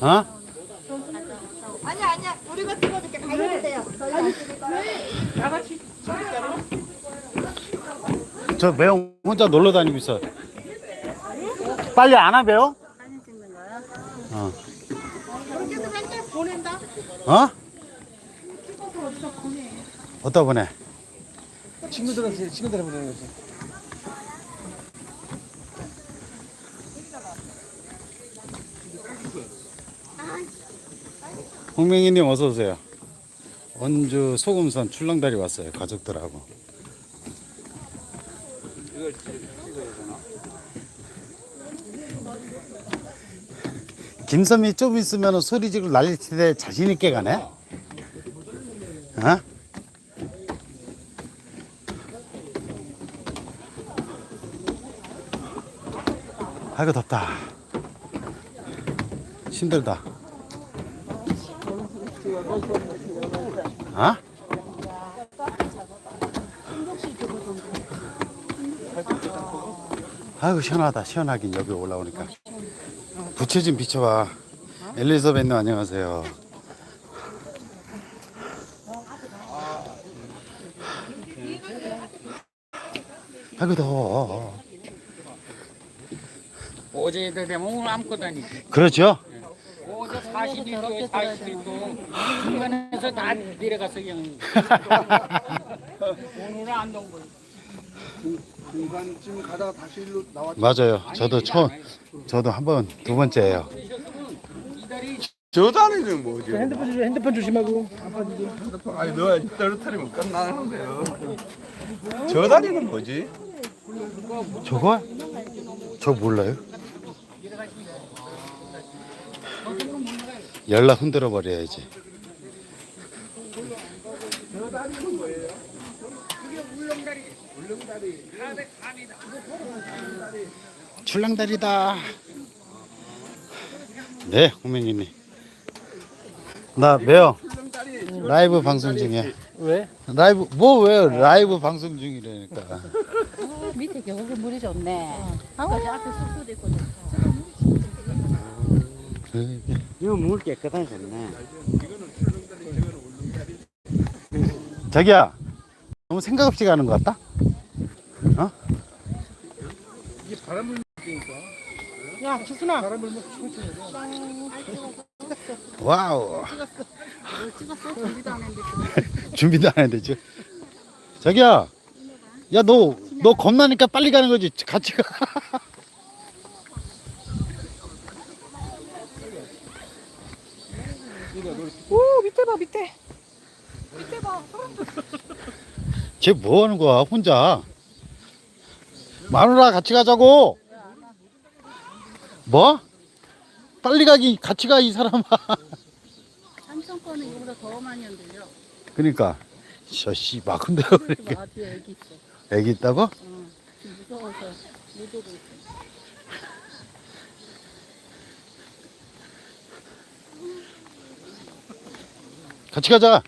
어? 아니야 아니야 우리가 찍어줄게 가져주세요 저 매형 혼자 놀러 다니고 있어. 빨리 안 와, 매형? 어. 그렇게도 맨날 보낸다 어? 어디다 보내? 친구들한테 친구들한테 보내는 거지. 홍명희님 어서 오세요. 원주 소금산 출렁다리 왔어요. 가족들하고. 김선미 좀 있으면 소리 지르고 난리 치는데 자신 있게 가네. 어? 아이고 덥다. 힘들다. 어? 아이고 시원하다. 시원하긴 여기 올라오니까. 부채 좀 비춰봐. 엘리자베님 안녕하세요. 아이고 더워. 어제 되면 오늘 아무것도 아니지. 그렇죠 어제 40일도 40일도 중간에서 다 내려가서 그냥 오늘은 안동 거. 중간쯤 가다가 다시 일로 나왔. 맞아요 저도 처음 저도 한 번 두 번째예요 저 다리는 뭐지? 핸드폰 조심, 핸드폰 조심하고. 아니 너 떨어뜨리면 끝나는데요. 저 다리는 뭐지? 저거? 저 몰라요? 연락 흔들어 버려야지. 출렁다리다. 네, 홍명희님. 나 매요. 라이브 방송 중이야. 왜? 라이브 뭐왜 라이브 방송 중이라니까. 밑에 겨울에 물이 좋네. 아까 앞에 숲도 있고. 이거 물 깨끗하셨네. 자기야, 너무 생각 없이 가는 것 같다. 어? 야, 기순아. 와우. 찍었어? 준비도 안 했는데. 준비도 안 했는데 지금. 자기야, 야 너 너 겁나니까 빨리 가는 거지. 같이 가. 오 밑에 봐 밑에 쟤뭐 하는 거야 혼자? 마누라 같이 가자고. 뭐? 빨리 가기 같이 가 이 사람아. 삼성 거는 이거보다 더 많이 흔들려. 그러니까 저씨 막 흔들어. 뭐 앞에 애기 있어. 애기 있다고? 어. 지금 무서워서 못 오고 있어. 같이 가자.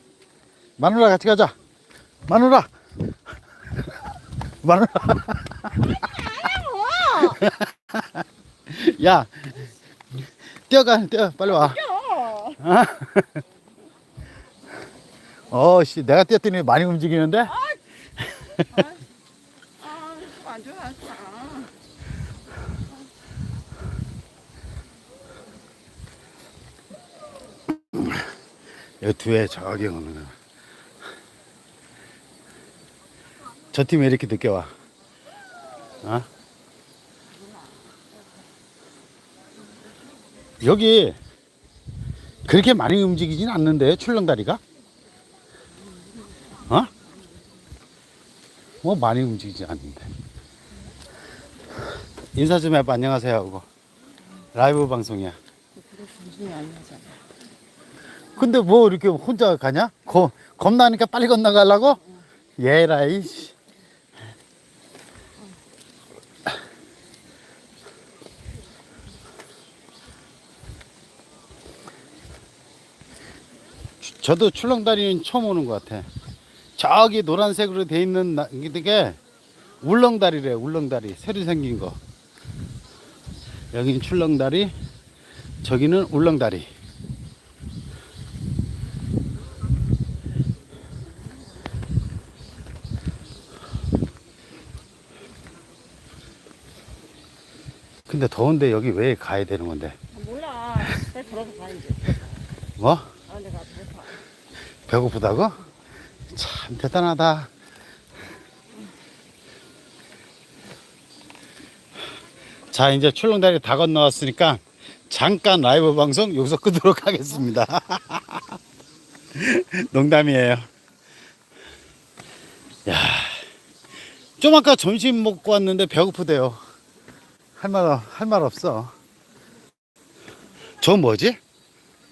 마누라 같이 가자. 마누라. 마누라. 야. 뛰어가, 뛰어, 빨리 와. 어, 씨, 내가 뛰었더니 많이 움직이는데? 안 좋아 여기 뒤에 저기 오는 거. 저팀 왜 이렇게 늦게 와? 어? 여기 그렇게 많이 움직이진 않는데 출렁다리가? 어? 뭐 많이 움직이지 않는데. 인사 좀 해봐. 안녕하세요 하고. 라이브 방송이야. 근데 뭐 이렇게 혼자 가냐? 거, 겁나니까 빨리 건너가려고? 예라이. 씨. 주- 저도 출렁다리는 처음 오는 것 같아. 저기 노란색으로 돼 있는 나- 이게 울렁다리래, 울렁다리. 새로 생긴 거. 여긴 출렁다리. 저기는 울렁다리. 근데 더운데 여기 왜 가야 되는 건데? 몰라. 내 돌아서 가야지. 뭐? 아, 내가 배고파. 배고프다고? 참 대단하다. 자, 이제 출렁다리 다 건너왔으니까 잠깐 라이브 방송 여기서 끄도록 하겠습니다. 농담이에요. 야, 좀 아까 점심 먹고 왔는데 배고프대요. 할 말, 할 말 없어. 저 뭐지?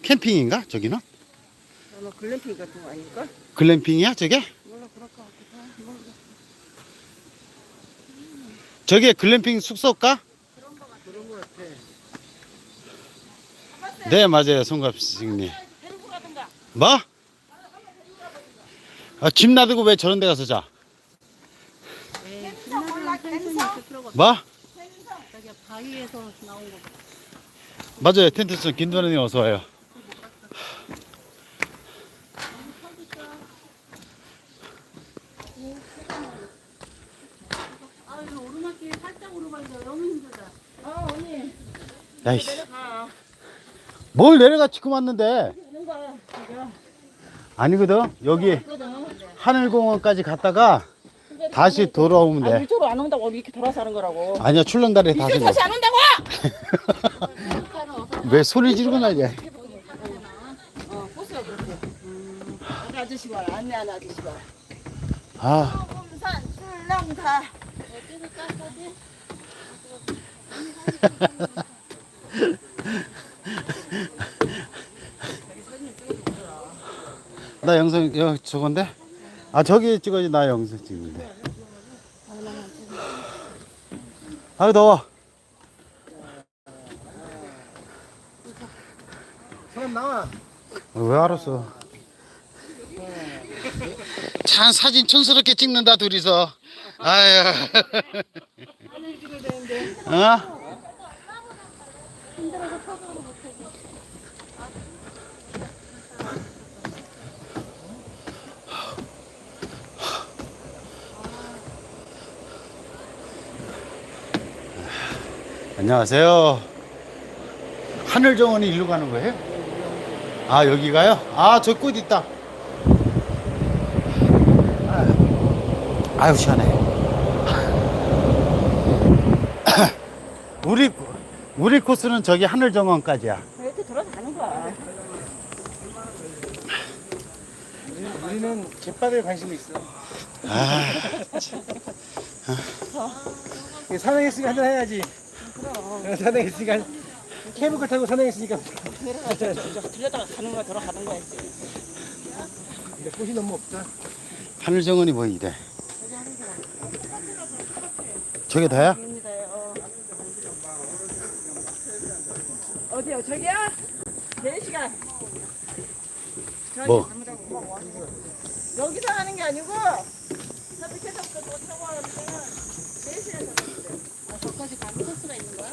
캠핑인가? 저기는? 너 글램핑 같은 거 아닐까? 글램핑이야 저게? 몰라, 그럴 것 같기도 하고. 몰라. 저게 글램핑 숙소일까? 네 맞아요 송갑식님 뭐? 아, 짐 놔두고 왜 저런 데 가서 자? 뭐? 바위에서 나온 거. 맞아요 텐트son 김도현님 어서 와요 아, 이거 오르막길 살짝 오르막이라 너무 힘들다. 어, 언니. 야이씨 내려가. 뭘 내려가 지금 왔는데 거야. 아니거든 여기 하늘공원까지 갔다가 다시 돌아오면 아, 돼 이쪽으로 안 온다고 이렇게 돌아서 하는 거라고. 아니야 출렁다리 다시 다시 안 온다고! 왜 소리 지르고 난리야 어, 호수. 음. 아저씨 봐. 안내하는 아저씨 봐. 아 금산 출렁다. 나 영상 여 저건데? 아 저기 찍어야지 나 영상 찍는데. 아유 더워. 사람 나와. 어, 왜 알았어? 참 사진 촌스럽게 찍는다 둘이서. 아유. 어? 안녕하세요. 하늘정원이 일로 가는 거예요? 아 여기가요? 아 저 꽃 있다. 아유, 시원해. 우리 우리 코스는 저기 하늘정원까지야. 이렇게 돌아서 가는 거야. 우리는 갯바다에 관심이 있어. 아, 산행했으니까 한잔 해야지. 어, 산행했으니까 케이블카 타고 산행했으니까. 내려가서 진짜 들렸다가 가는 거야, 돌아가는 거야. 근데 꽃이 너무 없다. 하늘 정원이 뭐 이래? 저게 다야? 어디요? 저기야? 4시간. 뭐? 여기서 하는 게 아니고 저렇게서부터 또 타고 하는데 4시간 아, 저까지 가는 코스가 있는 거야?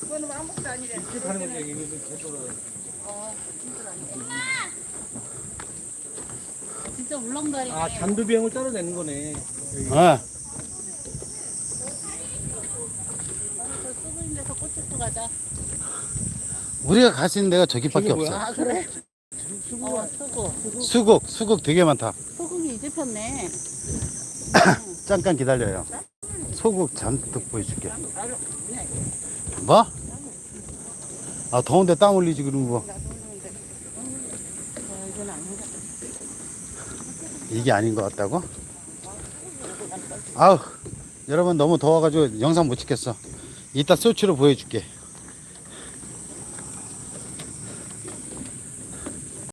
그거는 아무것도 아니래. 가는 건데 이거 개돌아. 진짜 울렁다리네. 아 잔두비행을 따로 내는 거네. 어. 가자. 우리가 갈 수 있는 데가 저기밖에? 없어. 아, 그래? 어, 수국. 수국, 수국 되게 많다. 소금이 이제 폈네. 잠깐 기다려요. 소국 잔뜩 보여줄게. 뭐? 아 더운데 땀 흘리지 그런 거. 이게 아닌 것 같다고? 아우 여러분 너무 더워가지고 영상 못 찍겠어. 이따 쇼츠로 보여줄게.